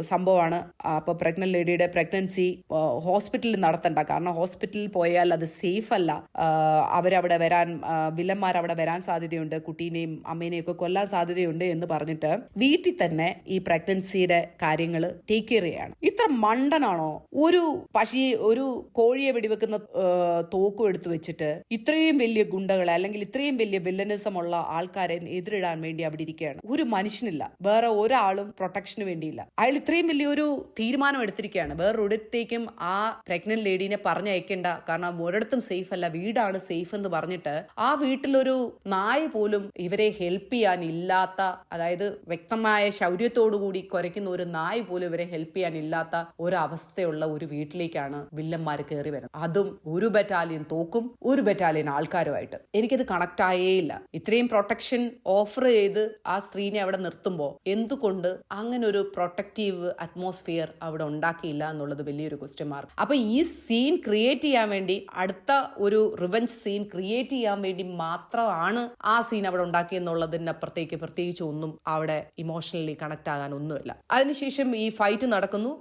സംഭവമാണ്. അപ്പൊ പ്രഗ്നന്റ് ലേഡിയുടെ പ്രഗ്നൻസി ഹോസ്പിറ്റലിൽ നടത്തണ്ട. കാരണം ഹോസ്പിറ്റലിൽ പോയാൽ അത് സേഫ് അല്ല അവരവിടെ വരാൻ വില്ലന്മാർ അവിടെ വരാൻ സാധ്യതയുണ്ട്. കുട്ടീനെയും അമ്മേനെയും ഒക്കെ കൊല്ലാൻ സാധ്യതയുണ്ട് എന്ന് പറഞ്ഞിട്ട് വീട്ടിൽ തന്നെ ഈ പ്രഗ്നൻസിയുടെ കാര്യങ്ങൾ ടേക്ക് കെയർ ഇത്ര മണ്ടനാണോ? ഒരു പശി ഒരു കോഴിയെ വെടിവെക്കുന്ന തോക്കും എടുത്തു വെച്ചിട്ട് ഇത്രയും വലിയ ഗുണ്ടകളെ അല്ലെങ്കിൽ ഇത്രയും വലിയ വില്ലനിസമുള്ള ആൾക്കാരെ എതിരിടാൻ വേണ്ടി അവിടെ ഇരിക്കുകയാണ്. ഒരു മനുഷ്യനില്ല. വേറെ ഒരാളും പ്രൊട്ടക്ഷന് വേണ്ടിയില്ല. അയാൾ ഇത്രയും വലിയൊരു തീരുമാനം എടുത്തിരിക്കുകയാണ്. വേറൊരിടത്തേക്കും ആ പ്രഗ്നന്റ് ലേഡീനെ പറഞ്ഞയക്കേണ്ട. കാരണം ഒരിടത്തും സേഫ് അല്ല. വീടാണ് സേഫ് എന്ന് പറഞ്ഞിട്ട് ആ വീട്ടിലൊരു നായ പോലും ഇവരെ ഹെൽപ്പ് ചെയ്യാൻ ഇല്ലാത്ത അതായത് വ്യക്തമായ ശൗര്യത്തോടു കൂടി കുരയ്ക്കുന്ന ഒരു നായ് പോലും ഇവരെ ഹെൽപ്പ് ചെയ്യാൻ ഇല്ലാത്ത ഒരു വീട്ടിലേക്കാണ് വില്ലന്മാർ കയറി വരുന്നത്. അതും ഒരു ബറ്റാലിയൻ തോക്കും ഒരു ബറ്റാലിയൻ ആൾക്കാരുമായിട്ട്. എനിക്കത് കണക്ട് ആയേയില്ല ഇത്രയും പ്രൊട്ടക്ഷൻ ഓഫർ ചെയ്ത് ആ സ്ത്രീനെ അവിടെ നിർത്തുമ്പോൾ എന്തുകൊണ്ട് അങ്ങനെ ഒരു പ്രൊട്ടക്റ്റീവ് അറ്റ്മോസ്ഫിയർ അവിടെ ഉണ്ടാക്കിയില്ല എന്നുള്ളത് വലിയൊരു ക്വസ്റ്റ്യൻ മാർക്ക് അപ്പൊ ഈ സീൻ ക്രിയേറ്റ് ചെയ്യാൻ വേണ്ടി അടുത്ത ഒരു റിവഞ്ച് സീൻ ക്രിയേറ്റ് ചെയ്യാൻ വേണ്ടി മാത്രമാണ് ആ സീൻ അവിടെ ഉണ്ടാക്കിയെന്നുള്ളതിനപ്പുറത്തേക്ക് പ്രത്യേകിച്ച് ഒന്നും അവിടെ ഇമോഷണലി കണക്ട് ആകാൻ ഒന്നുമില്ല. അതിനുശേഷം ഈ ഫൈറ്റ് നടക്കുന്നു.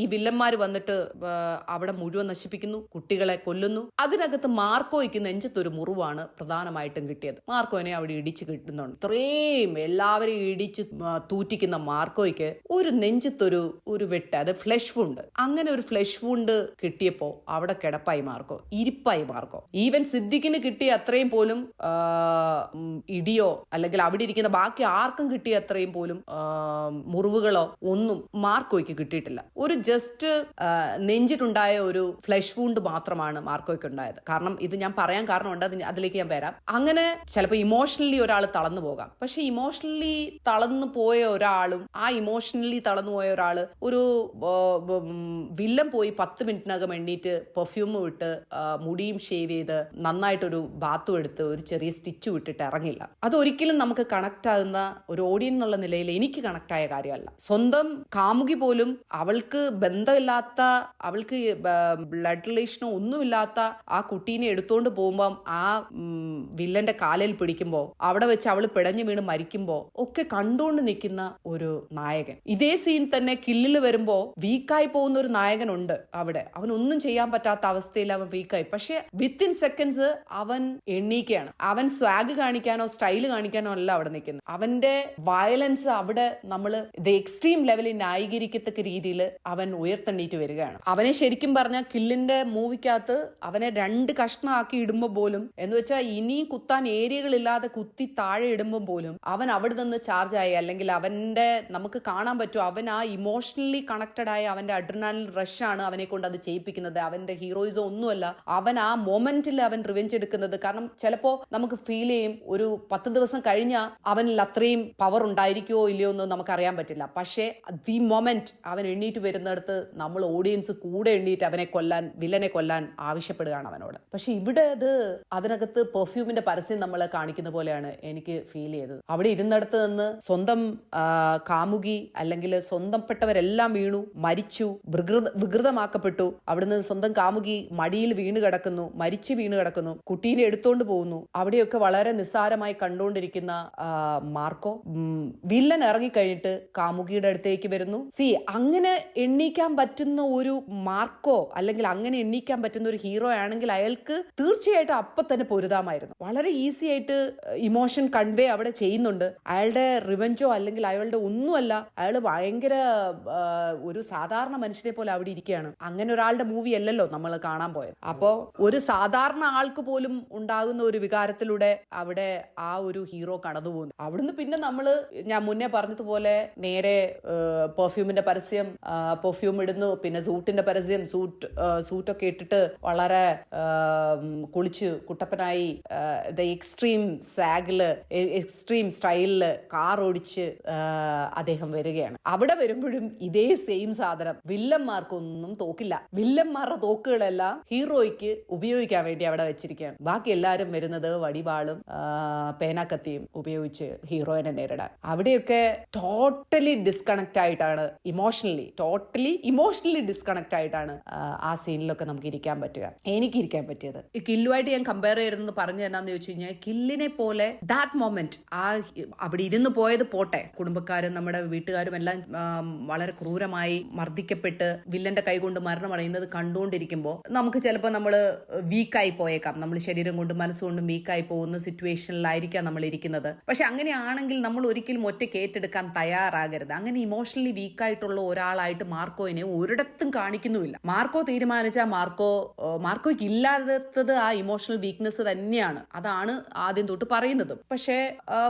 ഈ വില്ലന്മാർ വന്നിട്ട് അവിടെ മുഴുവൻ നശിപ്പിക്കുന്നു കുട്ടികളെ കൊല്ലുന്നു. അതിനകത്ത് മാർക്കോയ്ക്ക് നെഞ്ചത്തൊരു മുറിവാണ് പ്രധാനമായിട്ടും കിട്ടിയത്. മാർക്കോനെ അവിടെ ഇടിച്ചു കിട്ടുന്നുണ്ട്. ഇത്രയും എല്ലാവരെയും ഇടിച്ച് തൂറ്റിക്കുന്ന മാർക്കോയ്ക്ക് ഒരു നെഞ്ചത്തൊരു ഒരു വെട്ട് അത് ഫ്ലഷ് വുണ്ട് അങ്ങനെ ഒരു ഫ്ലഷ് വുണ്ട് കിട്ടിയപ്പോ അവിടെ കിടപ്പായി മാർക്കോ ഇരിപ്പായി മാർക്കോ. ഈവൻ സിദ്ദിഖിന് കിട്ടിയ അത്രയും പോലും ഇടിയോ അല്ലെങ്കിൽ അവിടെ ഇരിക്കുന്ന ബാക്കി ആർക്കും കിട്ടിയ അത്രയും പോലും ആ, മുറിവുകളോ ഒന്നും മാർക്കോയ്ക്ക് കിട്ടിയിട്ടില്ല. ഒരു ജസ്റ്റ് നെഞ്ചിട്ടുണ്ടായ ഒരു ഫ്ലഷ് വൂണ്ട് മാത്രമാണ് മാർക്കോയ്ക്ക് ഉണ്ടായത്. കാരണം ഇത് ഞാൻ പറയാൻ കാരണമുണ്ട് അത് അതിലേക്ക് ഞാൻ വരാം. അങ്ങനെ ചിലപ്പോൾ ഇമോഷണലി ഒരാൾ തളർന്നു പോകാം. പക്ഷെ ഇമോഷണലി തളർന്നു പോയ ഒരാളും ആ ഇമോഷണലി തളർന്നു പോയ ഒരാൾ ഒരു വില്ലം പോയി പത്ത് മിനിറ്റിനകം എണ്ണീറ്റ് പെർഫ്യൂം വിട്ട് മുടിയും ഷേവ് ചെയ്ത് നന്നായിട്ടൊരു ബാത്തും എടുത്ത് ഒരു ചെറിയ സ്റ്റിച്ച് വിട്ടിട്ട് ഇറങ്ങില്ല. അതൊരിക്കലും നമുക്ക് കണക്ട് ആകുന്ന ഒരു ഓഡിയൻ എന്നുള്ള നിലയിൽ എനിക്ക് കണക്ട് ആയ കാര്യമല്ല. സ്വന്തം കാമുകി പോലും അവൾക്ക് ബന്ധമില്ലാത്ത അവൾക്ക് ബ്ലഡ് റിലേഷനോ ഒന്നുമില്ലാത്ത ആ കുട്ടീനെ എടുത്തുകൊണ്ട് പോകുമ്പം ആ വില്ലന്റെ കാലിൽ പിടിക്കുമ്പോൾ അവിടെ വെച്ച് അവൾ പിടഞ്ഞു വീണ് മരിക്കുമ്പോൾ ഒക്കെ കണ്ടുകൊണ്ട് നിൽക്കുന്ന ഒരു നായകൻ. ഇതേ സീൻ തന്നെ കില്ലിൽ വരുമ്പോൾ വീക്കായി പോകുന്ന ഒരു നായകനുണ്ട് അവിടെ. അവൻ ഒന്നും ചെയ്യാൻ പറ്റാത്ത അവസ്ഥയിൽ അവൻ വീക്കായി. പക്ഷെ വിത്തിൻ സെക്കൻഡ്സ് അവൻ എണ്ണീക്കുകയാണ് അവൻ സ്വാഗ് കാണിക്കാനോ സ്റ്റൈൽ കാണിക്കാനോ അല്ല അവിടെ നിൽക്കുന്നത്. അവന്റെ വയലൻസ് അവിടെ നമ്മൾ എക്സ്ട്രീം ലെവലിൽ ന്യായീകരിക്കത്തക്ക രീതിയിൽ അവൻ ഉയർത്തെണ്ണീറ്റ് വരികയാണ്. അവനെ ശരിക്കും പറഞ്ഞ കില്ലിന്റെ മൂവിക്കകത്ത് അവനെ രണ്ട് കഷ്ണമാക്കി ഇടുമ്പോൾ പോലും എന്ന് വെച്ചാൽ ഇനി കുത്താൻ ഏരിയകളില്ലാതെ കുത്തി താഴെ ഇടുമ്പോൾ പോലും അവൻ അവിടെ നിന്ന് ചാർജ് ആയി. അല്ലെങ്കിൽ അവന്റെ നമുക്ക് കാണാൻ പറ്റും അവൻ ആ ഇമോഷണലി കണക്റ്റഡ് ആയ അവന്റെ അഡ്രിനാലിൻ റഷ് ആണ് അവനെ കൊണ്ട് അത് ചെയ്യിപ്പിക്കുന്നത്. അവന്റെ ഹീറോയിസം ഒന്നുമല്ല അവൻ ആ മൊമെന്റിൽ അവൻ റിവെഞ്ച് എടുക്കുന്നത്. കാരണം ചിലപ്പോ നമുക്ക് ഫീൽ ചെയ്യും ഒരു പത്ത് ദിവസം കഴിഞ്ഞാൽ അവനിൽ അത്രയും പവർ ഉണ്ടായിരിക്കുമോ ഇല്ലയോ എന്ന് നമുക്ക് അറിയാൻ പറ്റില്ല. പക്ഷേ ദി മൊമെന്റ് അവൻ എണ്ണീറ്റ് വരുന്നിടത്ത് നമ്മൾ ഓഡിയൻസ് കൂടെ എണ്ണീറ്റ് അവനെ കൊല്ലാൻ വില്ലനെ കൊല്ലാൻ ആവശ്യപ്പെടുകയാണ് അവനോട്. പക്ഷെ ഇവിടെ അത് അതിനകത്ത് പെർഫ്യൂമിന്റെ പരസ്യം നമ്മൾ കാണിക്കുന്ന പോലെയാണ് എനിക്ക് ഫീൽ ചെയ്തത്. അവിടെ ഇരുന്നിടത്ത് നിന്ന് സ്വന്തം കാമുകി അല്ലെങ്കിൽ സ്വന്തപ്പെട്ടവരെല്ലാം വീണു മരിച്ചു വികൃത വികൃതമാക്കപ്പെട്ടു. അവിടുന്ന് സ്വന്തം കാമുകി മടിയിൽ വീണ് കിടക്കുന്നു മരിച്ചു വീണ് കിടക്കുന്നു കുട്ടീനെ എടുത്തോണ്ട് പോകുന്നു. അവിടെയൊക്കെ വളരെ നിസ്സാരമായി കണ്ടുകൊണ്ടിരിക്കുന്ന മാർക്കോ വില്ലൻ ഇറങ്ങിക്കഴിഞ്ഞിട്ട് കാമുകിയുടെ അടുത്തേക്ക് വരുന്നു. സി അങ്ങനെ എണ്ണീക്കാൻ പറ്റുന്ന ഒരു മാർക്കോ അല്ലെങ്കിൽ അങ്ങനെ എണ്ണീക്കാൻ പറ്റുന്ന ഒരു ഹീറോ ആണെങ്കിൽ അയാൾക്ക് തീർച്ചയായിട്ടും അപ്പൊ തന്നെ പൊരുതാമായിരുന്നു. വളരെ ഈസി ആയിട്ട് ഇമോഷൻ കൺവേ അവിടെ ചെയ്യുന്നുണ്ട്. അയാളുടെ റിവഞ്ചോ അല്ലെങ്കിൽ അയാളുടെ ഒന്നുമല്ല അയാൾ ഭയങ്കര ഒരു സാധാരണ മനുഷ്യനെ പോലെ അവിടെ ഇരിക്കുകയാണ്. അങ്ങനെ ഒരാളുടെ മൂവി അല്ലല്ലോ നമ്മൾ കാണാൻ പോയത്. അപ്പോ ഒരു സാധാരണ ആൾക്ക് പോലും ഉണ്ടാകുന്ന ഒരു വികാരത്തിലൂടെ അവിടെ ആ ഒരു ഹീറോ കടന്നു പോകുന്നു അവിടുന്ന് പിന്നെ നമ്മൾ ഞാൻ മുന്നേ പറഞ്ഞതുപോലെ നേരെ പെർഫ്യൂമിന്റെ പരസ്യം പെർഫ്യൂം ഇടുന്നു പിന്നെ സൂട്ടിന്റെ പരസ്യം സൂട്ട് സൂട്ടൊക്കെ ഇട്ടിട്ട് വളരെ കുളിച്ച് കുട്ടപ്പനായി ദ എക്സ്ട്രീം സാഗിൽ എക്സ്ട്രീം സ്റ്റൈലിൽ കാർ ഓടിച്ച് അദ്ദേഹം വരികയാണ്. അവിടെ വരുമ്പോഴും ഇതേ സെയിം സാധനം. വില്ലന്മാർക്കൊന്നും തോക്കില്ല. വില്ലന്മാരുടെ തോക്കുകളെല്ലാം ഹീറോയ്ക്ക് ഉപയോഗിക്കാൻ വേണ്ടി അവിടെ വെച്ചിരിക്കുകയാണ്. ബാക്കി എല്ലാവരും വരുന്നത് വടിവാളും പേനാക്കത്തിയും ഉപയോഗിച്ച് ഹീറോയിനെ നേരിടാൻ. അവിടെയൊക്കെ ടോട്ടലി ഡിസ്കണക്ട് ആയിട്ടാണ് ഇമോഷണലി ടോട്ടലി ഇമോഷണലി ഡിസ്കണക്ട് ആയിട്ടാണ് ആ, സീനിലൊക്കെ നമുക്ക് ഇരിക്കാൻ പറ്റുക. എനിക്ക് ഇരിക്കാൻ പറ്റിയത്. ഈ കില്ലുമായിട്ട് ഞാൻ കമ്പയർ ചെയ്യുന്നത് പറഞ്ഞു എന്നാന്ന് ചോദിച്ചു കഴിഞ്ഞാൽ കില്ലിനെ പോലെ ദാറ്റ് മൊമെന്റ് ആ അവിടെ ഇരുന്ന് പോയത് പോട്ടെ. കുടുംബക്കാരും നമ്മുടെ വീട്ടുകാരും എല്ലാം വളരെ ക്രൂരമായി മർദ്ദിക്കപ്പെട്ട് വില്ലന്റെ കൈകൊണ്ട് മരണമടയുന്നത് കണ്ടുകൊണ്ടിരിക്കുമ്പോൾ നമുക്ക് ചിലപ്പോൾ നമ്മൾ വീക്കായി പോയേക്കാം. നമ്മൾ ശരീരം കൊണ്ട് മനസ്സുകൊണ്ടും വീക്കായി പോകുന്ന സിറ്റുവേഷനിലായിരിക്കാം നമ്മൾ ഇരിക്കുന്നത്. പക്ഷെ അങ്ങനെയാണെങ്കിൽ നമ്മൾ ഒരിക്കലും ഒറ്റയ്ക്ക് ഏറ്റെടുക്കാൻ തയ്യാറാകരുത്. അങ്ങനെ ഇമോഷണലി വീക്കായിട്ടുള്ള ഒരാളായിട്ട് മാർക്കോയിനെ ഒരിടത്തും കാണിക്കുന്നുമില്ല. മാർക്കോ തീരുമാനിച്ച മാർക്കോ മാർക്കോയ്ക്ക് ഇല്ലാത്തത് ആ ഇമോഷണൽ വീക്ക്നെസ് തന്നെയാണ്. അതാണ് ആദ്യം തൊട്ട് പറയുന്നത്. പക്ഷേ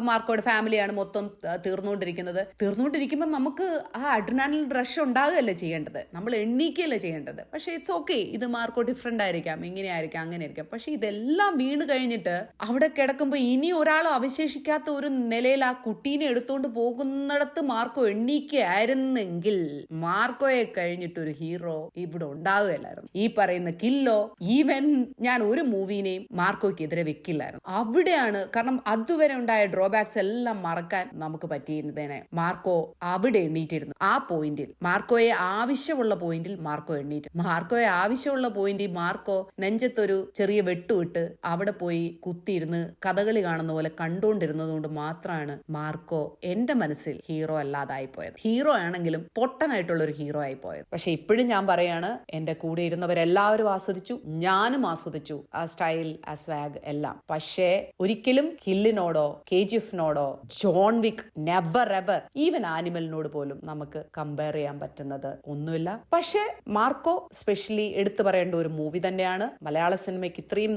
മാർക്കോയുടെ ഫാമിലിയാണ് മൊത്തം തീർന്നുകൊണ്ടിരിക്കുന്നത്. തീർന്നുകൊണ്ടിരിക്കുമ്പോൾ നമുക്ക് ആ അഡ്രിനാലിൻ റഷ് ഉണ്ടാകുകയല്ലേ ചെയ്യേണ്ടത്? നമ്മൾ എണ്ണീക്കുകയല്ലേ ചെയ്യേണ്ടത്? പക്ഷേ ഇറ്റ്സ് ഓക്കെ ഇത് മാർക്കോ ഡിഫറെന്റ് ആയിരിക്കാം ഇങ്ങനെ ആയിരിക്കാം അങ്ങനെ ആയിരിക്കാം പക്ഷേ ഇതെല്ലാം വീണ് കഴിഞ്ഞിട്ട് അവിടെ കിടക്കുമ്പോൾ ഇനി ഒരാളും അവശേഷിക്കാത്ത ഒരു നിലയിൽ ആ കുട്ടീനെ എടുത്തുകൊണ്ട് പോകുന്നിടത്ത് മാർക്കോ എണ്ണീക്കുകയായിരുന്നെങ്കിൽ മാർക്കോയെ കഴിഞ്ഞിട്ട് ഒരു ഹീറോ ഇവിടെ ഉണ്ടാവുകയല്ലായിരുന്നു. ഈ പറയുന്ന കില്ലോ ഈവൻ ഞാൻ ഒരു മൂവിനെയും മാർക്കോയ്ക്കെതിരെ വെക്കില്ലായിരുന്നു. അവിടെയാണ് കാരണം അതുവരെ ഉണ്ടായ ഡ്രോബാക്സ് എല്ലാം മറക്കാൻ നമുക്ക് പറ്റിയിരുന്നതിനെ മാർക്കോ അവിടെ എണ്ണീറ്റിരുന്നു. ആ പോയിന്റിൽ മാർക്കോയെ ആവശ്യമുള്ള പോയിന്റിൽ മാർക്കോ എണ്ണീറ്റ്. മാർക്കോയെ ആവശ്യമുള്ള പോയിന്റിൽ മാർക്കോ നെഞ്ചത്തൊരു ചെറിയ വെട്ടുവിട്ട് അവിടെ പോയി കുത്തിയിരുന്ന് കഥകളി കാണുന്ന പോലെ കണ്ടുകൊണ്ടിരുന്നത് കൊണ്ട് മാത്രമാണ് മാർക്കോ എന്റെ മനസ്സിൽ ഹീറോ അല്ലാതായി പോയത് ഹീറോ ആണെങ്കിലും പൊട്ടനായിട്ടുള്ള ഒരു ഹീറോ ആയി പോയത് പക്ഷെ ഇപ്പോഴും ഞാൻ പറയാണ് എന്റെ കൂടെ ഇരുന്നവരെല്ലാവരും ആസ്വദിച്ചു ഞാനും ആസ്വദിച്ചു ആ സ്റ്റൈൽ ആ സ്വാഗ് എല്ലാം. പക്ഷേ ഒരിക്കലും കില്ലിനോടോ K G എഫിനോടോ John Wick never ever even ആനിമലിനോട് പോലും നമുക്ക് കമ്പയർ ചെയ്യാൻ പറ്റുന്നത് ഒന്നുമില്ല. പക്ഷേ മാർക്കോ സ്പെഷ്യലി എടുത്തു പറയേണ്ട ഒരു മൂവി തന്നെയാണ്. മലയാള സിനിമയ്ക്ക് ഇത്രയും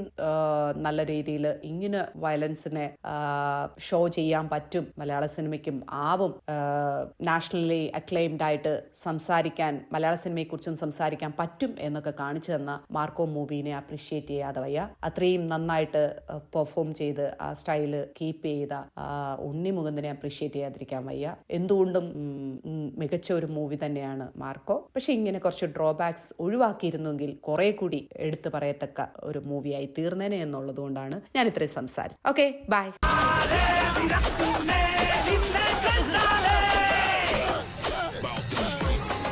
നല്ല രീതിയിൽ ഇങ്ങനെ വയലൻസിനെ ഷോ ചെയ്യാൻ പറ്റും. മലയാള സിനിമയ്ക്കും ആവും നാഷണലി അക്ലെയിംഡ് ആയിട്ട് സംസാരിക്കാൻ മലയാള സിനിമയെ കുറിച്ചും സംസാരിക്കാൻ പറ്റും എന്നൊക്കെ കാണിച്ചു തന്ന മാർക്കോ മൂവിനെ അപ്രീഷിയേറ്റ് ചെയ്യാതെ വയ്യ. അത്രയും നന്നായിട്ട് പെർഫോം ചെയ്ത് ആ സ്റ്റൈൽ കീപ്പ് ചെയ്ത ഉണ്ണി മുകുന്ദനെ അപ്രീഷിയേറ്റ് ചെയ്യാതിരിക്കാൻ വയ്യ. എന്തുകൊണ്ടും മികച്ച ഒരു മൂവി തന്നെയാണ് മാർക്കോ. പക്ഷെ ഇങ്ങനെ കുറച്ച് ഡ്രോബാക്സ് ഒഴിവാക്കിയിരുന്നെങ്കിൽ കുറെ കൂടി എടുത്തു പറയത്തക്ക ഒരു മൂവിയായി തീർന്നേനെ എന്നുള്ളത് കൊണ്ടാണ് ഞാൻ ഇത്രയും സംസാരിച്ചത്. Okay bye